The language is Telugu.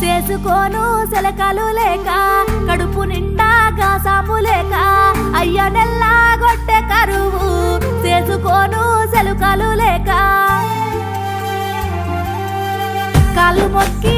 చేసుకోను సెలకలు లేక కడుపు నిండా గాసాము లేక అయ్య నెల్లా గొట్టె కరువు చేసుకోను సెలుకలు లేక. కాళ్ళు మొక్కి